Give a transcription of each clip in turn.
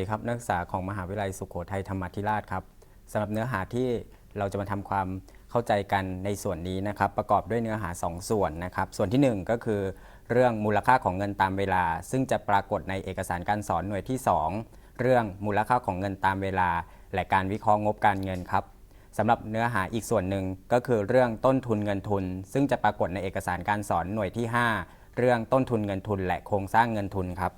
ดีครับ นักศึกษาของมหาวิทยาลัยสุโขทัยธรรมาธิราชครับสำหรับเนื้อหาที่เราจะมาทำความเข้าใจกันในส่วนนี้นะครับ ประกอบด้วยเนื้อหา 2 ส่วนนะครับ ส่วนที่ 1 ก็คือ เรื่องมูลค่าของเงินตามเวลา ซึ่งจะปรากฏในเอกสารการสอนหน่วยที่ 2 เรื่องมูลค่าของเงินตามเวลา และการวิเคราะห์งบการเงินครับสำหรับเนื้อหาอีกส่วนหนึ่งก็คือเรื่องต้นทุนเงินทุน ซึ่งจะปรากฏในเอกสารการสอนหน่วยที่ 5 เรื่องต้นทุนเงินทุน และโครงสร้างเงินทุนครับ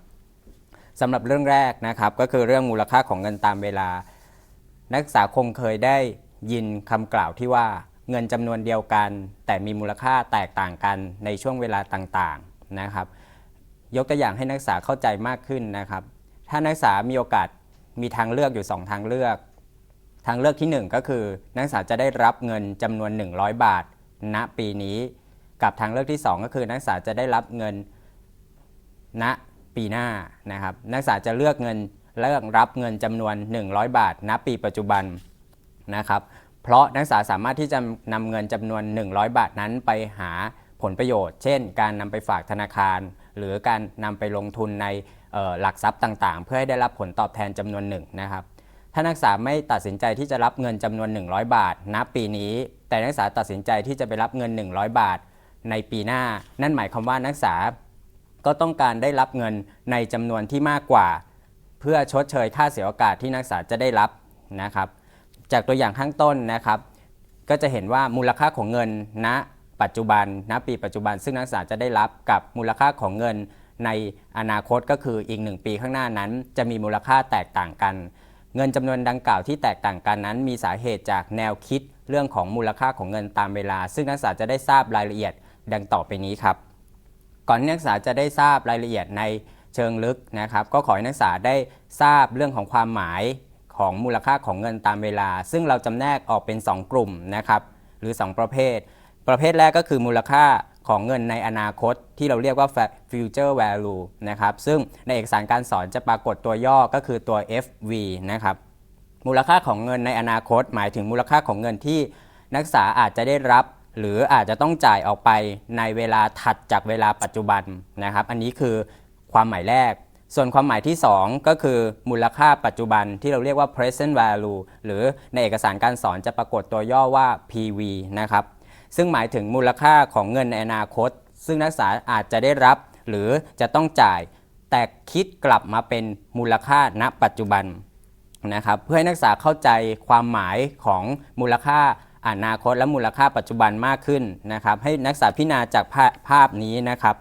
สำหรับเรื่องแรกนะครับ ก็คือเรื่องมูลค่าของเงินตามเวลา นักศึกษาคงเคยได้ยินคำกล่าวที่ว่าเงินจำนวนเดียวกัน แต่มีมูลค่าแตกต่างกันในช่วงเวลาต่างๆนะครับ ยกตัวอย่างให้นักศึกษาเข้าใจมากขึ้นนะครับ ถ้านักศึกษามีโอกาสมีทางเลือกอยู่ 2 ทางเลือก ทางเลือกที่ 1 ก็คือ นักศึกษาจะได้รับเงินจำนวน 100 บาท ณปีนี้ กับทางเลือกที่ 2 ก็คือนักศึกษาจะได้รับเงินณ ปีหน้านะครับนักศึกษาจะเลือกเงินเลือกรับเงินจำนวน 100 บาทณปีปัจจุบันนะครับเพราะนักศึกษาสามารถที่จะนำเงินจำนวน 100 บาทนั้นไปหาผลประโยชน์ เช่น การนำไปฝากธนาคาร หรือการนำไปลงทุนในออหลักทรัพย์ต่างๆ เพื่อให้ได้รับผลตอบแทนจำนวนหนึ่งนะครับถ้านักศึกษาไม่ตัดสินใจที่จะรับเงินจำนวน 100 บาทณปีนี้ แต่นักศึกษาตัดสินใจที่จะไปรับเงิน 100 บาทในปีหน้า นั่นหมายความว่านักศึกษา ก็ต้องการได้รับเงินในจำนวนที่มากกว่า เพื่อชดเชยค่าเสียโอกาสที่นักศึกษาจะได้รับนะครับ จากตัวอย่างข้างต้นนะครับ ก็จะเห็นว่ามูลค่าของเงินณปัจจุบันณปีปัจจุบัน ซึ่งนักศึกษาจะได้รับกับมูลค่าของเงินในอนาคตก็คืออีก 1 ปีข้างหน้านั้น จะมีมูลค่าแตกต่างกัน เงินจำนวนดังกล่าวที่แตกต่างกันนั้น มีสาเหตุจากแนวคิดเรื่องของมูลค่าของเงินตามเวลา ซึ่งนักศึกษาจะได้ทราบรายละเอียดดังต่อไปนี้ครับ ก่อนนักศึกษาจะได้ทราบรายละเอียดในเชิงลึกนะครับ ก็ขอให้นักศึกษาได้ทราบเรื่องของความหมายของมูลค่าของเงินตามเวลา ซึ่งเราจำแนกออกเป็น 2 กลุ่มนะครับหรือ 2 ประเภท ประเภทแรกก็คือมูลค่าของเงินในอนาคต ที่เราเรียกว่า future value นะครับซึ่งในเอกสารการสอนจะปรากฏตัวย่อก็คือตัว FV นะครับมูลค่าของเงินในอนาคต หมายถึงมูลค่าของเงินที่นักศึกษาอาจจะได้รับ หรืออาจจะต้องจ่ายออกไปในเวลาถัดจากเวลาปัจจุบันนะครับ อันนี้คือความหมายแรก ส่วนความหมายที่ 2 ก็คือมูลค่าปัจจุบันที่เราเรียกว่า present value หรือในเอกสารการสอนจะปรากฏตัวย่อว่า PV นะครับ ซึ่งหมายถึงมูลค่าของเงินในอนาคต ซึ่งนักศึกษาอาจจะได้รับ หรือจะต้องจ่าย แต่คิดกลับมาเป็นมูลค่าณปัจจุบันนะครับ เพื่อให้นักศึกษาเข้าใจความหมายของมูลค่า อนาคตและมูลค่าปัจจุบันมากขึ้นนะครับ ให้นักศึกษาพิจารณาจากภาภาพนี้นะครับ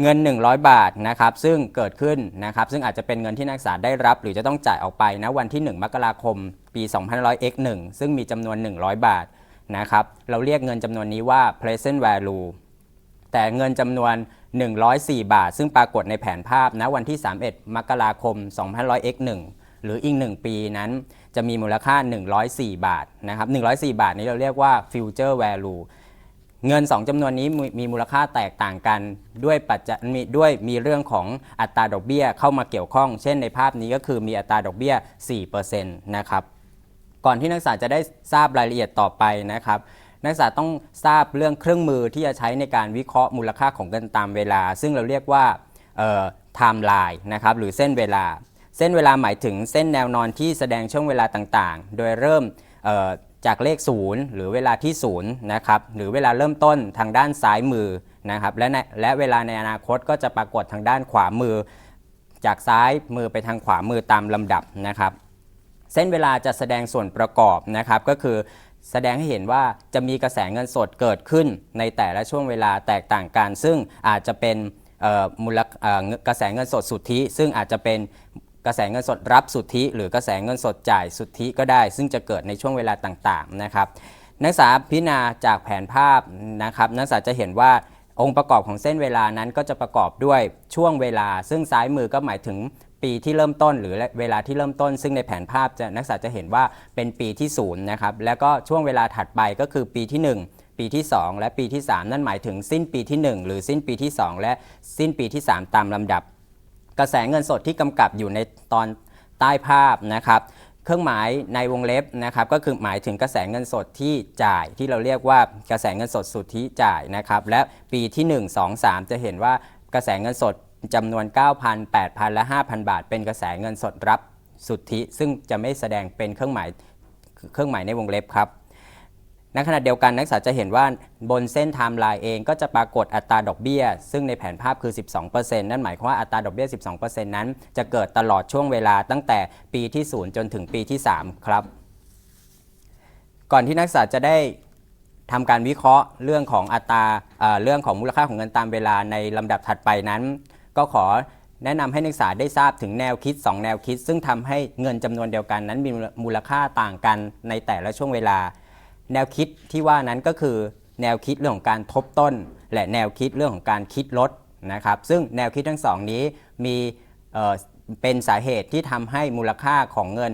เงิน 100 บาทนะครับ ซึ่งเกิดขึ้นนะครับ ซึ่งอาจจะเป็นเงินที่นักศึกษาได้รับ หรือจะต้องจ่ายออกไปนะวันที่ 1 มกราคม ปี 2500 x 1ซึ่งมีจำนวน 100 บาทนะครับ เราเรียกเงินจำนวนนี้ว่า present value แต่เงินจำนวน 104 บาท ซึ่งปรากฏในแผนภาพณวันที่ 31 มกราคม 2500 x 1หรืออีก 1 ปีนั้น จะมีมูลค่า 104 บาทนะครับ104 บาทนี้เราเรียกว่า future value เงิน 2จำนวนนี้มีมูลค่าแตกต่างกันด้วยปัจจัยมีด้วยมีเรื่องของอัตราดอกเบี้ยเข้ามาเกี่ยวข้อง เช่นในภาพนี้ก็คือมีอัตราดอกเบี้ย 4%นะครับก่อนที่นักศึกษาจะได้ทราบรายละเอียดต่อไปนะครับ นักศึกษาต้องทราบเรื่องเครื่องมือที่จะใช้ในการวิเคราะห์มูลค่าของเงินตามเวลา ซึ่งเราเรียกว่าเอ่อ time line นะครับหรือเส้นเวลา เส้นเวลาหมายถึงเส้นแนวนอนที่แสดงช่วงเวลาต่างๆ โดยเริ่มจากเลข 0 หรือเวลาที่0นะครับหรือเวลาเริ่มต้นทางด้านซ้ายมือนะครับและในและเวลาในอนาคตก็จะปรากฏทางด้านขวามือ จากซ้ายมือไปทางขวามือตามลำดับนะครับ เส้นเวลาจะแสดงส่วนประกอบนะครับก็คือแสดงให้เห็นว่าจะมีกระแสเงินสดเกิดขึ้นในแต่ละช่วงเวลาแตกต่างกัน ซึ่งอาจจะเป็นมูลเอ่อกระแสเงินสดสุทธิ ซึ่งอาจจะเป็น กระแสเงินสดรับสุทธิ หรือกระแสเงินสดจ่ายสุทธิก็ได้ ซึ่งจะเกิดในช่วงเวลาต่างๆนะครับนักศึกษาพิจารณาจากแผนภาพนะครับนักศึกษาจะเห็นว่าองค์ประกอบของเส้นเวลานั้นก็จะประกอบด้วยช่วงเวลา ซึ่งซ้ายมือก็หมายถึงปีที่เริ่มต้น หรือเวลาที่เริ่มต้น ซึ่งในแผนภาพจะนักศึกษาจะเห็นว่าเป็นปีที่ศูนย์นะครับแล้วก็ช่วงเวลาถัดไปก็คือปีที่ 1 ปีที่ 2 และปีที่ 3 นั่นหมายถึงสิ้นปีที่ 1 หรือสิ้นปีที่ 2 และสิ้นปีที่ 3 ตามลำดับ กระแสเงินสดที่กำกับอยู่ในตอนใต้ภาพนะครับ เครื่องหมายในวงเล็บนะครับก็คือหมายถึงกระแสเงินสดที่จ่ายที่เราเรียกว่ากระแสเงินสดสุทธิจ่ายนะครับ และปีที่ 1 2 3 จะเห็นว่ากระแสเงินสดจำนวน 9,000 8,000 และ 5,000 บาท เป็นกระแสเงินสดรับสุทธิ ซึ่งจะไม่แสดงเป็นเครื่องหมายเครื่องหมายในวงเล็บครับ ในขณะเดียวกันนักศึกษาจะเห็นว่าบนเส้นไทม์ไลน์เองก็จะปรากฏอัตราดอกเบี้ย ซึ่งในแผนภาพคือ 12%นั่นหมายความว่าอัตราดอกเบี้ย 12%นั้น จะเกิดตลอดช่วงเวลาตั้งแต่ปีที่ 0 จนถึงปีที่ 3 ครับ ก่อนที่นักศึกษาจะได้ทำการวิเคราะห์เรื่องของอัตราเเรื่องของมูลค่าของเงินตามเวลาในลำดับถัดไปนั้น ก็ขอแนะนำให้นักศึกษาได้ทราบถึงแนวคิด 2 แนวคิด ซึ่งทำให้เงินจำนวนเดียวกันนั้นมีมูลค่าต่างกันในแต่ละช่วงเวลา แนวคิดที่ว่านั้นก็คือแนวคิดเรื่องของการทบต้น และแนวคิดเรื่องของการคิดลดนะครับซึ่งแนวคิดทั้งสองนี้มีเอ่อเป็นสาเหตุที่ทำให้มูลค่าของเงิน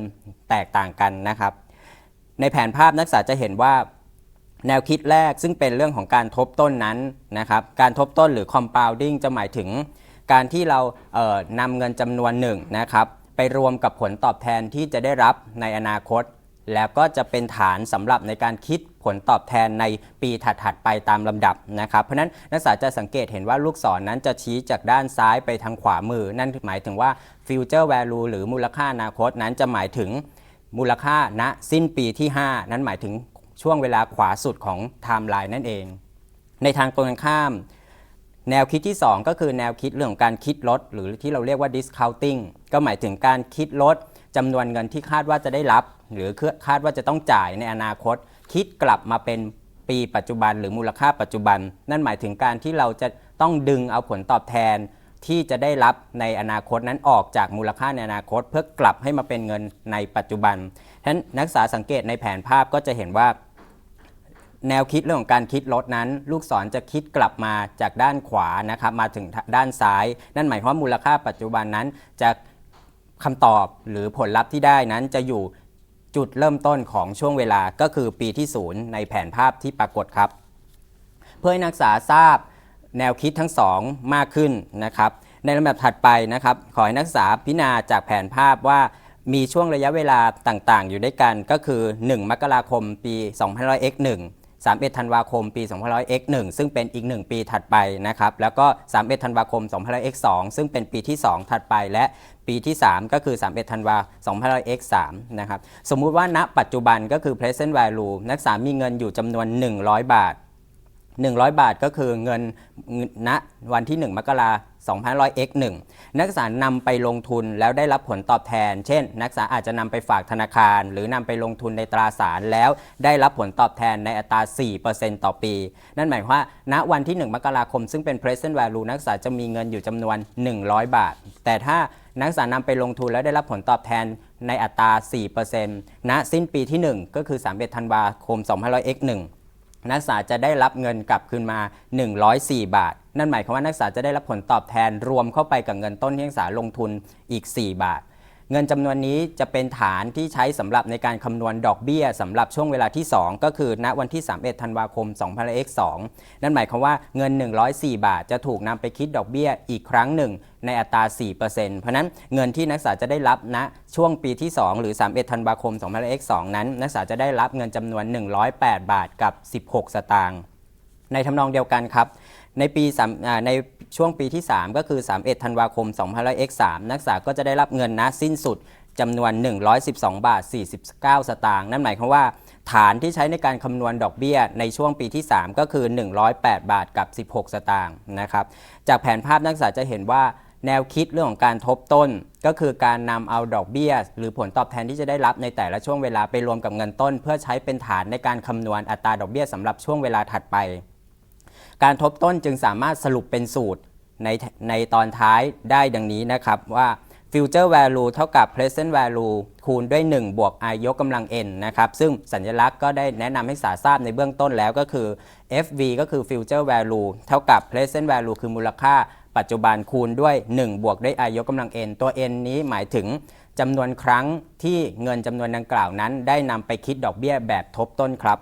แตกต่างกันนะครับ ในแผนภาพนักศึกษาจะเห็นว่าแนวคิดแรกซึ่งเป็นเรื่องของการทบต้นนั้นนะครับการทบต้นหรือ compounding จะหมายถึงการที่เราเนำเงินจำนวนหนึ่งนะครับไปรวมกับผลตอบแทนที่จะได้รับในอนาคต แล้วก็จะเป็นฐานสำหรับในการคิดผลตอบแทนในปีถัดๆไปตามลำดับนะครับ เพราะฉะนั้นนักศึกษาจะสังเกตเห็นว่าลูกศรนนั้นจะชี้จากด้านซ้ายไปทางขวามือ นั่นหมายถึงว่า future value หรือมูลค่าอนาคตนั้นจะหมายถึงมูลค่าณสิ้นปีที่ 5 นั้นหมายถึงช่วงเวลาขวาสุดของไทม์ไลน์นั่นเอง ในทางตรงกันข้าม แนวคิดที่ 2 ก็คือแนวคิดเรื่องของการคิดลด หรือที่เราเรียกว่า discounting ก็หมายถึงการคิดลดจำนวนเงินที่คาดว่าจะได้รับ หรือคาดว่าจะต้องจ่ายในอนาคต คิดกลับมาเป็นปีปัจจุบันหรือมูลค่าปัจจุบัน นั่นหมายถึงการที่เราจะต้องดึงเอาผลตอบแทนที่จะได้รับในอนาคตนั้นออกจากมูลค่าในอนาคต เพื่อกลับให้มาเป็นเงินในปัจจุบันฉะนั้นนักศึกษาสังเกตในแผนภาพก็จะเห็นว่า แนวคิดเรื่องของการคิดลดนั้น ลูกศรจะคิดกลับมาจากด้านขวานะครับมาถึงด้านซ้าย นั่นหมายความว่ามูลค่าปัจจุบันนั้นจะคำตอบหรือผลลัพธ์ที่ได้นั้นจะอยู่ จุดเริ่มต้นของช่วงเวลาก็คือปีที่ศูนย์ในแผนภาพที่ปรากฏครับ เพื่อให้นักศึกษาทราบแนวคิดทั้งสองมากขึ้นนะครับ ในลำดับถัดไปนะครับ ขอให้นักศึกษาพิจารณาจากแผนภาพว่ามีช่วงระยะเวลาต่างๆ อยู่ด้วยกันก็คือ 1 มกราคมปี2500 x 1 31 ธันวาคม ปี2500 x 1ซึ่งเป็นอีก 1 ปีถัดไปนะครับ แล้วก็ 31 ธันวาคม2500 x 2ซึ่งเป็นปีที่2ถัดไปและปีที่ 3 ก็คือ 31 ธันวา2500 x 3นะครับ สมมุติว่าณปัจจุบันก็คือ present value นักศึกษามีเงินอยู่จำนวน 100 บาท 100 บาทก็คือเงินณวันที่ 1 มกรา 2500 x 1นักศึกษานำไปลงทุนแล้วได้รับผลตอบแทน เช่น นักศึกษาอาจจะนำไปฝากธนาคาร หรือนำไปลงทุนในตราสารแล้วได้รับผลตอบแทนในอัตรา 4%ต่อปี นั่นหมายความว่า ณวันที่ 1 มกราคม ซึ่งเป็น present value นักศึกษาจะมีเงินอยู่จำนวน 100 บาท แต่ถ้านักศึกษานำไปลงทุนแล้วได้รับผลตอบแทนในอัตรา 4%ณสิ้นปีที่ 1 ก็คือ 31 ธันวาคม2500 x 1นักศึกษาจะได้รับเงินกลับคืนมา 104 บาท นั่นหมายความว่านักศึกษาจะได้รับผลตอบแทนรวมเข้าไปกับเงินต้นที่นักศึกษาลงทุนอีก 4 บาท เงินจำนวนนี้จะเป็นฐานที่ใช้สำหรับในการคำนวณดอกเบี้ยสำหรับช่วงเวลาที่ 2 ก็คือณวันที่ 31 ธันวาคม 2 0 0 2นั่นหมายความว่าเงิน 104 บาท จะถูกนำไปคิดดอกเบี้ยอีกครั้งหนึ่งในอัตรา 4%เพราะนั้นเงินที่นักศึกษาจะได้รับณช่วงปีที่ 2 หรือ 31 ธันวาคม 2 0 0 2นั้น นักศึกษาจะได้รับเงินจำนวน 108 บาทกับ 16 สตางค์ ในทำนองเดียวกันครับ ในปีในช่วงปีที่ 3 ก็คือ 31 ธันวาคม2000 x 3นักศึกษาก็จะได้รับเงินณสิ้นสุดจำนวน 112 บาท 49 สตางค์นั่นหมายความว่า ฐานที่ใช้ในการคำนวณดอกเบี้ยในช่วงปีที่ 3 ก็คือ 108 บาทกับ 16 สตางค์นะครับจากแผนภาพนักศึกษาจะเห็นว่าแนวคิดเรื่องของการทบต้น ก็คือการนำเอาดอกเบี้ย หรือผลตอบแทนที่จะได้รับในแต่ละช่วงเวลาไปรวมกับเงินต้น เพื่อใช้เป็นฐานในการคำนวณอัตราดอกเบี้ยสำหรับช่วงเวลาถัดไป การทบต้นจึงสามารถสรุปเป็นสูตรในในตอนท้ายได้ดังนี้นะครับว่า future value เท่ากับ present value คูณด้วย 1 บวก i ยกกำลัง n นะครับ ซึ่งสัญลักษณ์ก็ได้แนะนำให้สาทราบในเบื้องต้นแล้วก็คือ fv ก็คือ future value เท่ากับ present value คือมูลค่าปัจจุบันคูณด้วย 1 บวกด้วย i ยกกำลัง n ตัว n นี้หมายถึงจำนวนครั้งที่เงินจำนวนดังกล่าวนั้น ได้นำไปคิดดอกเบี้ยแบบทบต้นครับ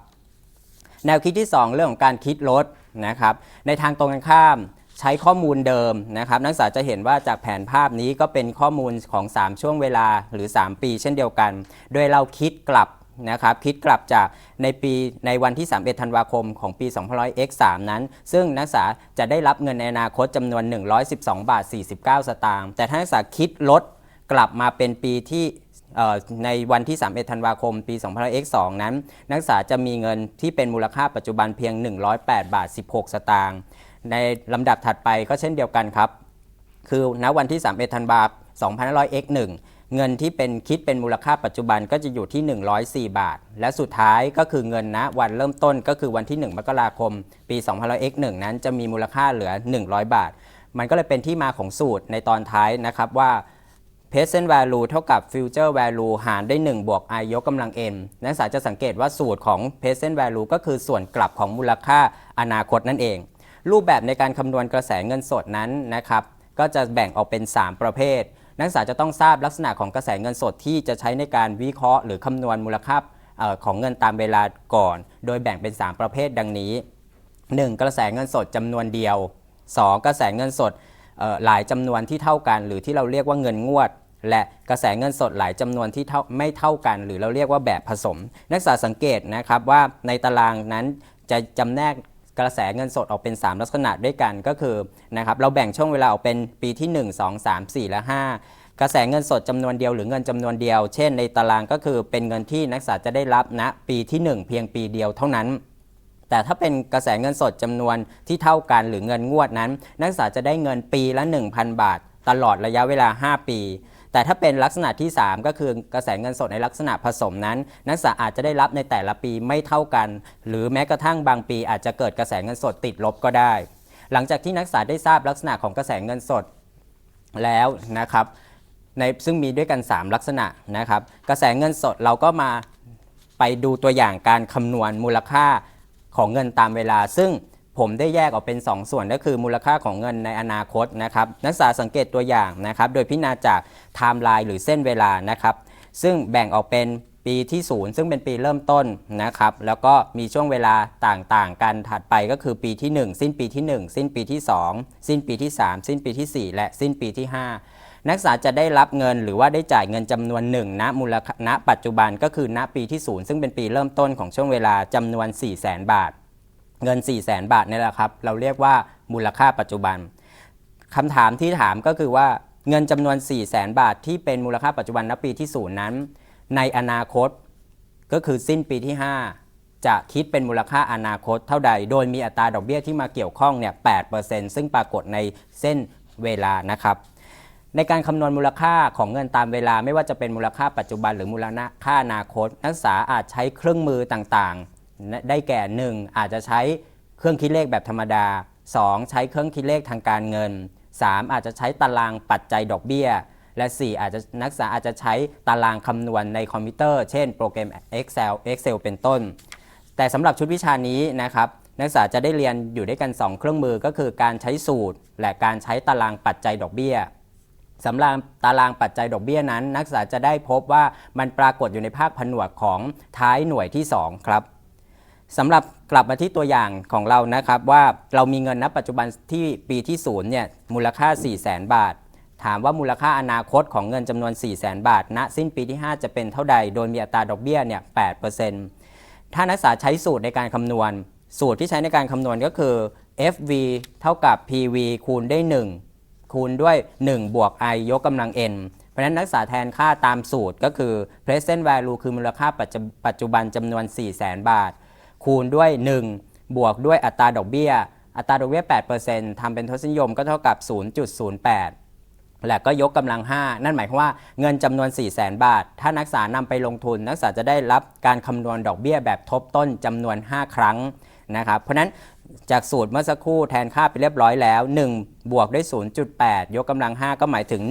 แนวคิดที่ 2 เรื่องของการคิดลด นะครับ ในทางตรงกันข้ามใช้ข้อมูลเดิมนะครับ นักศึกษาจะเห็นว่าจากแผนภาพนี้ก็เป็นข้อมูลของ 3 ช่วงเวลาหรือ 3 ปีเช่นเดียวกัน โดยเราคิดกลับนะครับคิดกลับจากในปีในวันที่ 31 ธันวาคมของปี 2500 x 3 นั้น ซึ่งนักศึกษาจะได้รับเงินในอนาคตจำนวน 112 บาท 49 สตางค์แต่ถ้านักศึกษาคิดลดกลับมาเป็นปีที่ ในวันที่ 31 ธันวาคม ปี 2500 x 2นั้น นักศึกษาจะมีเงินที่เป็นมูลค่าปัจจุบันเพียง 108 บาท 16 สตางค์ ในลำดับถัดไปก็เช่นเดียวกันครับ คือณวันที่ 31 ธันวาคม 2500 x 1เงินที่เป็นคิดเป็นมูลค่าปัจจุบันก็จะอยู่ที่ 104 บาท และสุดท้ายก็คือเงินณวันเริ่มต้นก็คือวันที่ 1 มกราคม ปี 2500 x 1นั้นจะมีมูลค่าเหลือ 100 บาท มันก็เลยเป็นที่มาของสูตรในตอนท้ายนะครับว่า present value เท่ากับ future value หารด้วย 1 บวก i ยกกำลัง n นักศึกษาจะสังเกตว่าสูตรของ present value ก็คือส่วนกลับของมูลค่าอนาคตนั่นเอง รูปแบบในการคำนวณกระแสเงินสดนั้นนะครับ ก็จะแบ่งออกเป็น 3 ประเภท นักศึกษาจะต้องทราบลักษณะของกระแสเงินสดที่จะใช้ในการวิเคราะห์ หรือคำนวณมูลค่าของเงินตามเวลาก่อน โดยแบ่งเป็น 3 ประเภทดังนี้ 1. กระแสเงินสดจำนวนเดียว 2. กระแสเงินสด หลายจำนวนที่เท่ากัน หรือที่เราเรียกว่าเงินงวด และกระแสเงินสดหลายจำนวนที่เท่าไม่เท่ากัน หรือเราเรียกว่าแบบผสม นักศึกษาสังเกตนะครับว่าในตารางนั้นจะจำแนกกระแสเงินสดออกเป็น 3 ลักษณะด้วยกันก็คือนะครับเราแบ่งช่วงเวลาออกเป็นปีที่ 1 2 3 4 และ 5 กระแสเงินสดจำนวนเดียวหรือเงินจำนวนเดียว เช่น ในตารางก็คือเป็นเงินที่นักศึกษาจะได้รับณปีที่ 1 เพียงปีเดียวเท่านั้น แต่ถ้าเป็นกระแสเงินสดจำนวนที่เท่ากันหรือเงินงวดนั้น นักศึกษาจะได้เงินปีละ 1,000 บาท ตลอดระยะเวลา 5 ปี แต่ถ้าเป็นลักษณะที่ 3 ก็คือกระแสเงินสดในลักษณะผสมนั้น นักศึกษาอาจจะได้รับในแต่ละปีไม่เท่ากัน หรือแม้กระทั่งบางปี อาจจะเกิดกระแสเงินสดติดลบก็ได้ หลังจากที่นักศึกษาได้ทราบลักษณะของกระแสเงินสดแล้วนะครับในซึ่งมีด้วยกัน 3 ลักษณะนะครับ กระแสเงินสดเราก็มาไปดูตัวอย่างการคำนวณมูลค่า ของเงินตามเวลา ซึ่งผมได้แยกออกเป็น 2 ส่วนก็คือมูลค่าของเงินในอนาคตนะครับนักศึกษาสังเกตตัวอย่างนะครับ โดยพิจารณาจากไทม์ไลน์หรือเส้นเวลานะครับ ซึ่งแบ่งออกเป็นปีที่ศูนย์ซึ่งเป็นปีเริ่มต้นนะครับ แล้วก็มีช่วงเวลาต่างๆ กันถัดไปก็คือปีที่ 1 สิ้นปีที่ 1 สิ้นปีที่ 2 สิ้นปีที่ 3 สิ้นปีที่ 4 และสิ้นปีที่ 5 นักศึกษาจะได้รับเงินหรือว่าได้จ่ายเงินจำนวนหนึ่งณมูลค่าณปัจจุบันก็คือณปีที่ศูนย์ซึ่งเป็นปีเริ่มต้นของช่วงเวลาจำนวน 4 0 0 0 0 0บาท เงิน 4 0 0 0 0 0บาทนี่แหละครับเราเรียกว่ามูลค่าปัจจุบันคำถามที่ถามก็คือว่าเงินจำนวน 4 0 0 0 0 0บาท ที่เป็นมูลค่าปัจจุบันณปีที่ศูนย์นั้น ในอนาคตก็คือสิ้นปีที่ 5จะคิดเป็นมูลค่าอนาคตเท่าใด โดยมีอัตราดอกเบี้ยที่มาเกี่ยวข้องเนี่ย 8%ซึ่งปรากฏในเส้นเวลานะครับ ในการคำนวณมูลค่าของเงินตามเวลาไม่ว่าจะเป็นมูลค่าปัจจุบันหรือมูลค่าอนาคต นักศึกษาอาจใช้เครื่องมือต่างๆ ได้แก่ 1 อาจจะใช้เครื่องคิดเลขแบบธรรมดา 2 ใช้เครื่องคิดเลขทางการเงิน 3 อาจจะใช้ตารางปัจจัยดอกเบี้ย และ 4 อาจจะนักศึกษาอาจจะใช้ตารางคำนวณในคอมพิวเตอร์ เช่น โปรแกรม Excel Excel เป็นต้น แต่สำหรับชุดวิชานี้นะครับนักศึกษาจะได้เรียนอยู่ด้วยกัน 2 เครื่องมือก็คือการใช้สูตร และการใช้ตารางปัจจัยดอกเบี้ย สำหรับตารางปัจจัยดอกเบี้ยนั้น นักศึกษาจะได้พบว่ามันปรากฏอยู่ในภาคผนวกของท้ายหน่วยที่ 2 ครับสำหรับกลับมาที่ตัวอย่างของเรานะครับว่าเรามีเงินณปัจจุบันที่ปีที่ศูนย์เนี่ยมูลค่า 4 0 0 0 0 0บาท ถามว่ามูลค่าอนาคตของเงินจำนวน 4 0 0 0 0 0บาทณสิ้นปีที่ 5 จะเป็นเท่าใด โดยมีอัตราดอกเบี้ยเนี่ย8%ถ้านักศึกษาใช้สูตรในการคำนวณ สูตรที่ใช้ในการคำนวณก็คือ FV เท่ากับ PV คูณด้วย1 คูณด้วย 1 บวก i ยกกำลัง n เพราะฉะนั้นนักศึกษาแทนค่าตามสูตรก็คือ present value คือมูลค่าปัจจุปัจจุบันจำนวน 4 0 0 0 0 0บาท คูณด้วย 1 บวกด้วยอัตราดอกเบี้ย อัตราดอกเบี้ย 8%ทำเป็นทศนิยมก็เท่ากับ 0.08 และก็ยกกำลัง 5 นั่นหมายความว่าเงินจำนวน 4 0 0 0 0 0บาท ถ้านักศึกษานำไปลงทุน นักศึกษาจะได้รับการคำนวณดอกเบี้ยแบบทบต้นจำนวน 5 ครั้งนะครับเพราะนั้น จากสูตรเมื่อสักครู่แทนค่าไปเรียบร้อยแล้ว 1 บวกด้วย 0.8 ยกกำลัง 5 ก็หมายถึง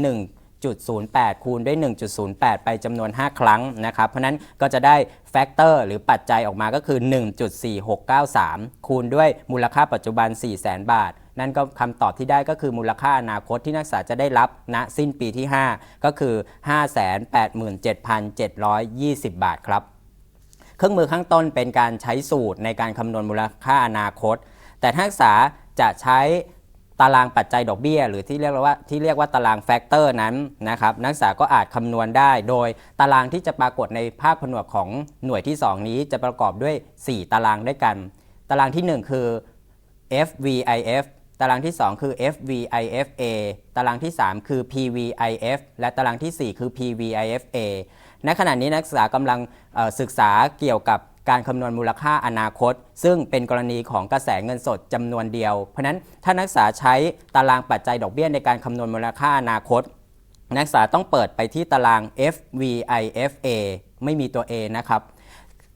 1.08 คูณด้วย 1.08 ไปจำนวน 5 ครั้งนะครับ เพราะนั้นก็จะได้แฟกเตอร์หรือปัจจัยออกมาก็คือ 1.4693 คูณด้วยมูลค่าปัจจุบัน 4 0 0 0 0 0 บาท นั่นก็คำตอบที่ได้ก็คือมูลค่าอนาคตที่นักศึกษาจะได้รับณสิ้นปีที่ 5 ก็คือ 587,720 บาทครับเครื่องมือข้างต้นเป็นการใช้สูตรในการคำนวณมูลค่าอนาคต แต่ถ้านักศึกษาจะใช้ตารางปัจจัยดอกเบี้ย หรือที่เรียกว่าที่เรียกว่าตารางแฟกเตอร์นั้นนะครับนักศึกษาก็อาจคำนวณได้ โดยตารางที่จะปรากฏในภาพผนวกของหน่วยที่ 2 นี้จะประกอบด้วย 4 ตารางด้วยกัน ตารางที่ 1 คือ FVIF ตารางที่ 2 คือ FVIFA ตารางที่ 3 คือ PVIF และตารางทีสี่4 คือ PVIFA ณขณะนี้นักศึกษากำลังศึกษาเกี่ยวกับ การคำนวณมูลค่าอนาคต ซึ่งเป็นกรณีของกระแสเงินสดจำนวนเดียว เพราะนั้นถ้านักศึกษาใช้ตารางปัจจัยดอกเบี้ยในการคำนวณมูลค่าอนาคต นักศึกษาต้องเปิดไปที่ตาราง FVIFA ไม่มีตัว A นะครับ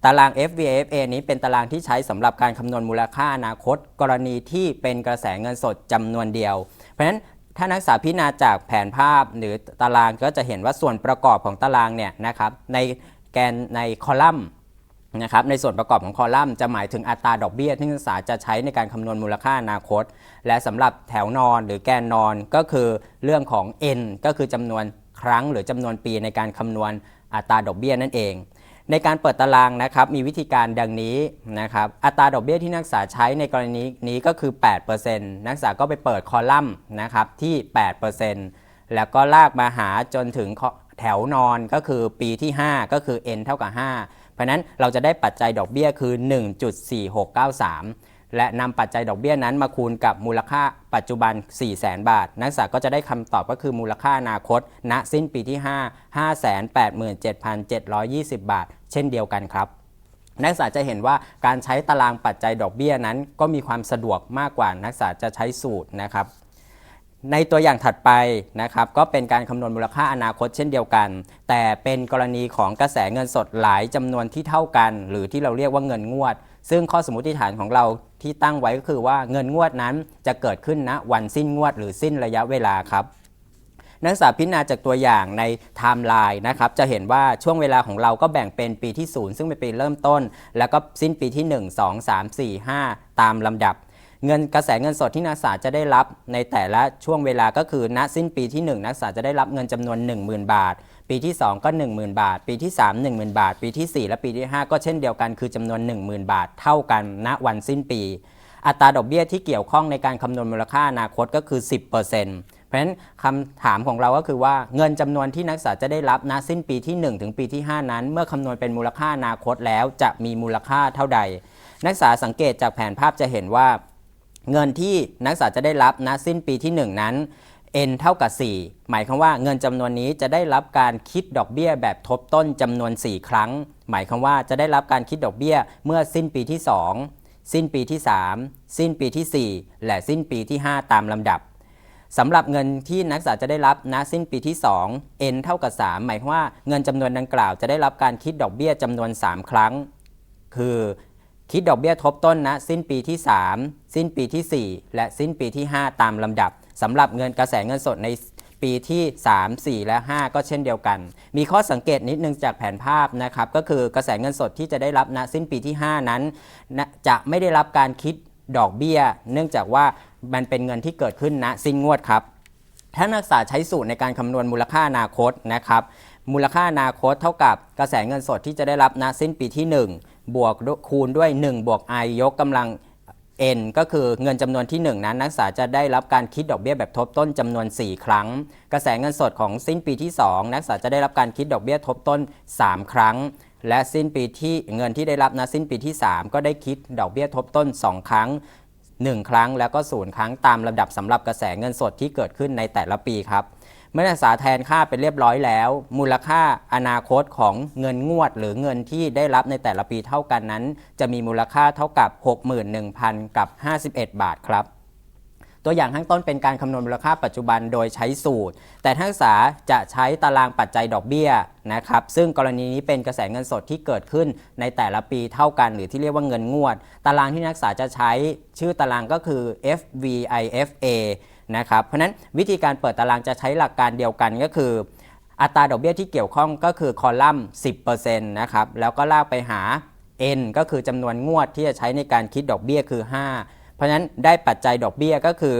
ตาราง FVFA นี้เป็นตารางที่ใช้สำหรับการคำนวณมูลค่าอนาคต กรณีที่เป็นกระแสเงินสดจำนวนเดียว เพราะฉะนั้นถ้านักศึกษาพิจารณาจากแผนภาพ หรือตารางก็จะเห็นว่าส่วนประกอบของตารางเนี่ยนะครับในแกนในคอลัมน์ นะครับในส่วนประกอบของคอลัมน์จะหมายถึงอัตราดอกเบี้ยที่นักศึกษาจะใช้ในการคำนวณมูลค่าอนาคต และสำหรับแถวนอนหรือแกนนอนก็คือเรื่องของ N ก็คือจำนวนครั้งหรือจำนวนปีในการคำนวณอัตราดอกเบี้ยนั่นเอง ในการเปิดตารางนะครับมีวิธีการดังนี้นะครับอัตราดอกเบี้ยที่นักศึกษาใช้ในกรณีนี้ก็คือ 8%นักศึกษาก็ไปเปิดคอลัมน์นะครับที่ 8%แล้วก็ลากมาหาจนถึงแถวนอนก็คือปีที่ 5 ก็คือ n เท่ากับ 5 เพราะฉะนั้นเราจะได้ปัจจัยดอกเบี้ยคือ 1.4693 และนำปัจจัยดอกเบี้ยนั้นมาคูณกับมูลค่าปัจจุบัน400,000 บาท นักศึกษาก็จะได้คำตอบก็คือมูลค่าอนาคต ณ สิ้นปีที่ 5 587,720 บาท เช่นเดียวกันครับนักศึกษาจะเห็นว่าการใช้ตารางปัจจัยดอกเบี้ยนั้น ก็มีความสะดวกมากกว่านักศึกษาจะใช้สูตรนะครับ ในตัวอย่างถัดไปนะครับก็เป็นการคำนวณมูลค่าอนาคตเช่นเดียวกัน แต่เป็นกรณีของกระแสเงินสดหลายจำนวนที่เท่ากัน หรือที่เราเรียกว่าเงินงวด ซึ่งข้อสมมติฐานของเราที่ตั้งไว้ก็คือว่าเงินงวดนั้นจะเกิดขึ้นณวันสิ้นงวด หรือสิ้นระยะเวลาครับนักศึกษาพิจารณาจากตัวอย่างในไทม์ไลน์นะครับจะเห็นว่าช่วงเวลาของเราก็แบ่งเป็นปีที่ 0 ซึ่งเป็นปีเริ่มต้น แล้วก็สิ้นปีที่ 1 2 3 4 5 ตามลำดับ เงินกระแสเงินสดที่นักศึกษาจะได้รับในแต่ละช่วงเวลาก็คือณสิ้นปีที่ 1 นักศึกษาจะได้รับเงินจำนวน 10,000 บาท ปีที่ 2 ก็ 10,000 บาท ปีที่ 3 10,000 บาท ปีทีสี่4 และปีที่ 5 ก็เช่นเดียวกันคือจำนวน 10,000 บาท เท่ากันณวันสิ้นปี อัตราดอกเบี้ยที่เกี่ยวข้องในการคำนวณมูลค่าอนาคตก็คือ 10%เพราะฉะฉะนั้นคำถามของเราก็คือว่าเงินจำนวนที่นักศึกษาจะได้รับณสิ้นปีที่ 1 ถึงปีที่ 5 นั้น เมื่อคำนวณเป็นมูลค่าอนาคตแล้วจะมีมูลค่าเท่าใด นักศึกษาสังเกตจากแผนภาพจะเห็นว่า เงินที่นักศึกษาจะได้รับณสิ้นปีที่ 1 นั้น n เท่ากับ 4 หมายความว่าเงินจำนวนนี้จะได้รับการคิดดอกเบี้ยแบบทบต้นจำนวน 4 ครั้ง หมายความว่าจะได้รับการคิดดอกเบี้ยเมื่อสิ้นปีที่ 2 สิ้นปีที่ 3 สิ้นปีที่ 4 และสิ้นปีที่ 5 ตามลำดับสำหรับเงินที่นักศึกษาจะได้รับณสิ้นปีที่ 2 n เท่ากับ 3 หมายความว่าเงินจำนวนดังกล่าวจะได้รับการคิดดอกเบี้ยจำนวน 3 ครั้ง คือ คิดดอกเบี้ยทบต้นนะสิ้นปีที่ 3 สิ้นปีที่ 4 และสิ้นปีที่ 5 ตามลำดับสำหรับเงินกระแสเงินสดในปีที่ 3 4 และ 5 ก็เช่นเดียวกัน มีข้อสังเกตนิดนึงจากแผนภาพนะครับ ก็คือกระแสเงินสดที่จะได้รับณสิ้นปีที่ 5 นั้นนะจะไม่ได้รับการคิดดอกเบี้ย เนื่องจากว่ามันเป็นเงินที่เกิดขึ้นณสิ้นงวดครับ ถ้านักศึกษาใช้สูตรในการคำนวณมูลค่าอนาคตนะครับ มูลค่าอนาคตเท่ากับกระแสเงินสดที่จะได้รับณสิ้นปีที่ 1 บวกคูณด้วย 1 บวก i ยกกำลัง n ก็คือเงินจำนวนที่ 1 นั้นนักศึกษาจะได้รับการคิดดอกเบี้ยแบบทบต้นจำนวน 4 ครั้ง กระแสเงินสดของสิ้นปีที่ 2 นักศึกษาจะได้รับการคิดดอกเบี้ยทบต้น 3 ครั้ง และสิ้นปีที่เงินที่ได้รับณสิ้นปีที่ 3 ก็ได้คิดดอกเบี้ยทบต้น 2 ครั้ง 1 ครั้งแล้วก็ศูนย์ครั้งตามลำดับสำหรับกระแสเงินสดที่เกิดขึ้นในแต่ละปีครับ เมื่อนักศึกษาแทนค่าเป็นเรียบร้อยแล้ว มูลค่าอนาคตของเงินงวด หรือเงินที่ได้รับในแต่ละปีเท่ากันนั้น จะมีมูลค่าเท่ากับ 61,000 กับ 51 บาทครับตัวอย่างข้างต้นเป็นการคำนวณมูลค่าปัจจุบันโดยใช้สูตร แต่นักศึกษาจะใช้ตารางปัจจัยดอกเบี้ยนะครับ ซึ่งกรณีนี้เป็นกระแสเงินสดที่เกิดขึ้นในแต่ละปีเท่ากัน หรือที่เรียกว่าเงินงวด ตารางที่นักศึกษาจะใช้ชื่อตารางก็คือ FVIFA นะครับเพราะนั้นวิธีการเปิดตารางจะใช้หลักการเดียวกันก็คือ อัตราดอกเบี้ยที่เกี่ยวข้องก็คือคอลัมน์ 10%นะครับแล้วก็ลากไปหา n ก็คือจำนวนงวดที่จะใช้ในการคิดดอกเบี้ยคือ 5 เพราะฉะนั้นได้ปัจจัยดอกเบี้ยก็คือ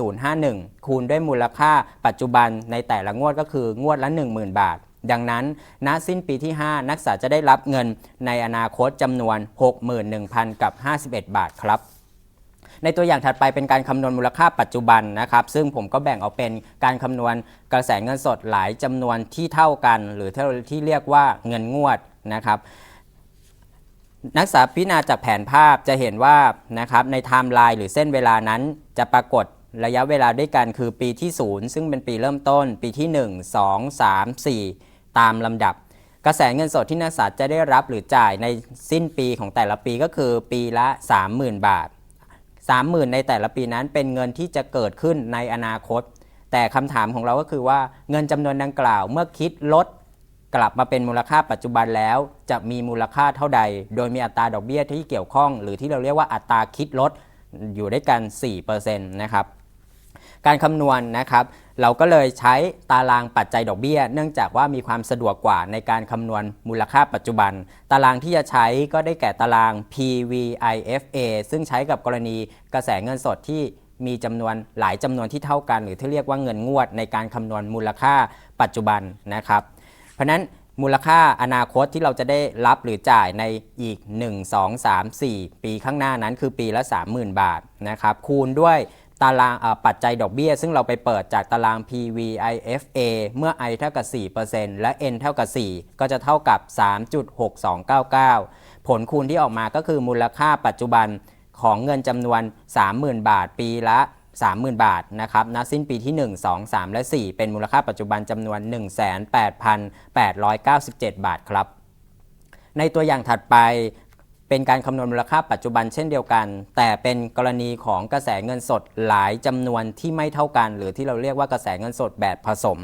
6.1051 คูณด้วยมูลค่าปัจจุบันในแต่ละงวดก็คืองวดละ 10,000 บาท ดังนั้นณสิ้นปีที่ 5 นักศึกษาจะได้รับเงินในอนาคตจำนวน 61,000 กับ 51 บาทครับ ในตัวอย่างถัดไปเป็นการคำนวณมูลค่าปัจจุบันนะครับ ซึ่งผมก็แบ่งออกเป็นการคำนวณกระแสเงินสดหลายจำนวนที่เท่ากัน หรือที่เรียกว่าเงินงวดนะครับนักศึกษาพิจารณาจากแผนภาพจะเห็นว่านะครับในไทม์ไลน์หรือเส้นเวลานั้นจะปรากฏระยะเวลาด้วยกันคือปีที่ 0 ซึ่งเป็นปีเริ่มต้น ปีที่ 1 2 3 4 ตามลำดับ กระแสเงินสดที่นักศึกษาจะได้รับหรือจ่ายในสิ้นปีของแต่ละปีก็คือปีละ 30,000 บาท 30,000 ในแต่ละปีนั้นเป็นเงินที่จะเกิดขึ้นในอนาคต แต่คำถามของเราก็คือว่าเงินจำนวนดังกล่าวเมื่อคิดลดกลับมาเป็นมูลค่าปัจจุบันแล้ว จะมีมูลค่าเท่าใด โดยมีอัตราดอกเบี้ยที่เกี่ยวข้อง หรือที่เราเรียกว่าอัตราคิดลดอยู่ด้วยกัน 4%นะครับการคำนวณนะครับ เราก็เลยใช้ตารางปัจจัยดอกเบี้ย เนื่องจากว่ามีความสะดวกกว่าในการคำนวณมูลค่าปัจจุบัน ตารางที่จะใช้ก็ได้แก่ตาราง PVIFA ซึ่งใช้กับกรณีกระแสเงินสดที่มีจำนวนหลายจำนวนที่เท่ากัน หรือที่เรียกว่าเงินงวดในการคำนวณมูลค่าปัจจุบันนะครับ เพราะฉะนั้นมูลค่าอนาคตที่เราจะได้รับหรือจ่ายในอีก 1 2 3 4 ปีข้างหน้านั้นคือปีละ 30,000 บาทนะครับคูณด้วย ตารางปัจจัยดอกเบี้ย ซึ่งเราไปเปิดจากตาราง PVIFA เมื่อ i เท่ากับ 4%และ n เท่ากับ 4 ก็จะเท่ากับ 3.6299 ผลคูณที่ออกมาก็คือมูลค่าปัจจุบันของเงินจำนวน 30,000 บาทปีละ 30,000 บาทนะครับณสิ้นปีที่ 1 2 3 และ 4 เป็นมูลค่าปัจจุบันจำนวน 18,897 บาทครับ ในตัวอย่างถัดไป เป็นการคำนวณมูลค่าปัจจุบันเช่นเดียวกัน แต่เป็นกรณีของกระแสเงินสดหลายจำนวนที่ไม่เท่ากัน หรือที่เราเรียกว่ากระแสเงินสดแบบผสม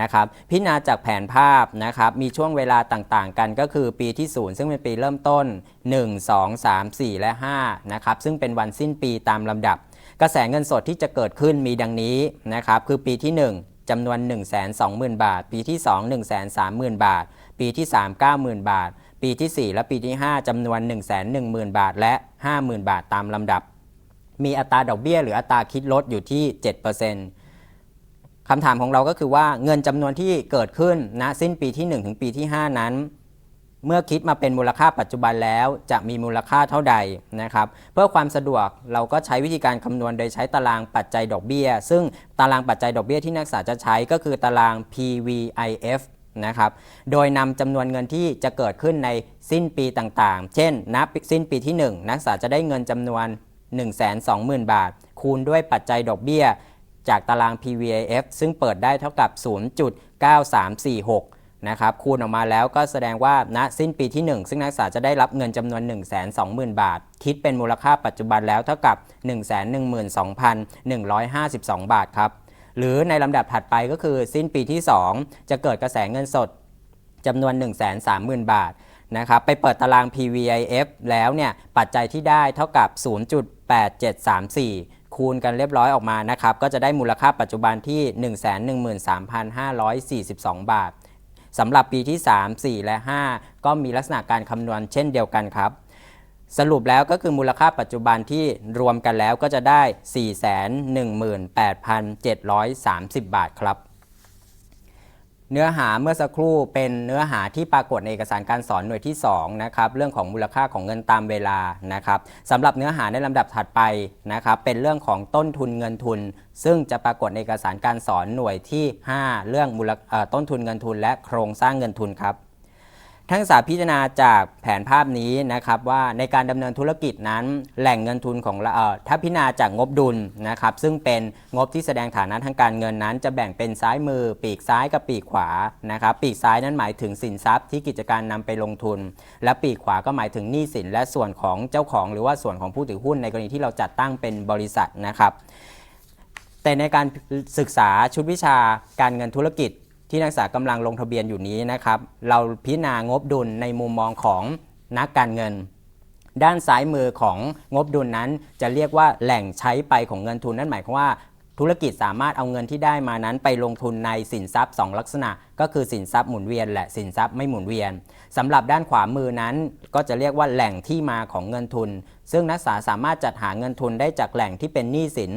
นะครับพิจารณาจากแผนภาพนะครับมีช่วงเวลาต่างๆ กันก็คือปีที่ 0 ซึ่งเป็นปีเริ่มต้น 1 2 3 4 และ5นะครับซึ่งเป็นวันสิ้นปีตามลำดับ กระแสเงินสดที่จะเกิดขึ้นมีดังนี้นะครับคือปีที่ 1จำนวน 1 2 0 0 0 0 บาท ปีที่ 2 1 3 0 0 0 0 บาท ปีที่ 3 90,000 บาท ปีที่ 4 และปีที่ 5จำนวน 1 1 0 0 0 0 บาท และ 50,000 บาทตามลำดับ มีอัตราดอกเบี้ยหรืออัตราคิดลดอยู่ที่ 7%คำถามของเราก็คือว่าเงินจำนวนที่เกิดขึ้นณสิ้นปีที่ 1 ถึงปีที่ 5 นั้นเมื่อคิดมาเป็นมูลค่าปัจจุบันแล้วจะมีมูลค่าเท่าใดนะครับ เพื่อความสะดวกเราก็ใช้วิธีการคำนวณโดยใช้ตารางปัจจัยดอกเบี้ย ซึ่งตารางปัจจัยดอกเบี้ยที่นักศึกษาจะใช้ก็คือตาราง PVIF นะครับ โดยนำจำนวนเงินที่จะเกิดขึ้นในสิ้นปีต่างๆ เช่นณสิ้นปีที่ 1 นักศึกษาจะได้เงินจำนวน 120,000 บาท คูณด้วยปัจจัยดอกเบี้ย จากตาราง PVIF ซึ่งเปิดได้เท่ากับ 0.9346 นะครับ คูณออกมาแล้วก็แสดงว่าณสิ้นปีที่ 1 ซึ่งนักศึกษาจะได้รับเงินจำนวน 120,000 บาท คิดเป็นมูลค่าปัจจุบันแล้วเท่ากับ 112,152 บาทครับ หรือในลำดับถัดไปก็คือสิ้นปีที่ 2 จะเกิดกระแสเงินสดจำนวน 130,000 บาทนะครับไปเปิดตาราง PVIF แล้วเนี่ยปัจจัยที่ได้เท่ากับ 0.8734คูณกันเรียบร้อยออกมานะครับก็จะได้มูลค่าปัจจุบันที่ 113,542 บาทสำหรับปีที่ 3 4 และ 5 ก็มีลักษณะการคำนวณเช่นเดียวกันครับ สรุปแล้วก็คือมูลค่าปัจจุบันที่รวมกันแล้วก็จะได้ 418,730 บาทครับ เนื้อหาเมื่อสักครู่เป็นเนื้อหาที่ปรากฏในเอกสารการสอนหน่วยที่2นะครับเรื่องของมูลค่าของเงินตามเวลานะครับสำหรับเนื้อหาในลำดับถัดไปนะครับเป็นเรื่องของต้นทุนเงินทุน ซึ่งจะปรากฏในเอกสารการสอนหน่วยที่ 5 เรื่องมูลต้นทุนเงินทุน และโครงสร้างเงินทุนครับ ทั้งศึกษาพิจารณาจากแผนภาพนี้นะครับว่าในการดำเนินธุรกิจนั้น แหล่งเงินทุนของเราเอ่อถ้าพิจารณาจากงบดุลนะครับซึ่งเป็นงบที่แสดงฐานะทางการเงินนั้น จะแบ่งเป็นซ้ายมือ ปีกซ้ายกับปีกขวานะครับปีกซ้ายนั้นหมายถึงสินทรัพย์ที่กิจการนำไปลงทุน และปีกขวาก็หมายถึงหนี้สินและส่วนของเจ้าของ หรือว่าส่วนของผู้ถือหุ้นในกรณีที่เราจัดตั้งเป็นบริษัทนะครับแต่ในการศึกษาชุดวิชาการเงินธุรกิจ ที่นักศึกษากำลังลงทะเบียนอยู่นี้นะครับ เราพิจารณางบดุลในมุมมองของนักการเงิน ด้านซ้ายมือของงบดุลนั้น จะเรียกว่าแหล่งใช้ไปของเงินทุนนั่นหมายความว่าธุรกิจสามารถเอาเงินที่ได้มานั้นไปลงทุนในสินทรัพย์ 2 ลักษณะ ก็คือสินทรัพย์หมุนเวียนและสินทรัพย์ไม่หมุนเวียนสำหรับด้านขวามือนั้นก็จะเรียกว่าแหล่งที่มาของเงินทุน ซึ่งนักศึกษาสามารถจัดหาเงินทุนได้จากแหล่งที่เป็นหนี้สิน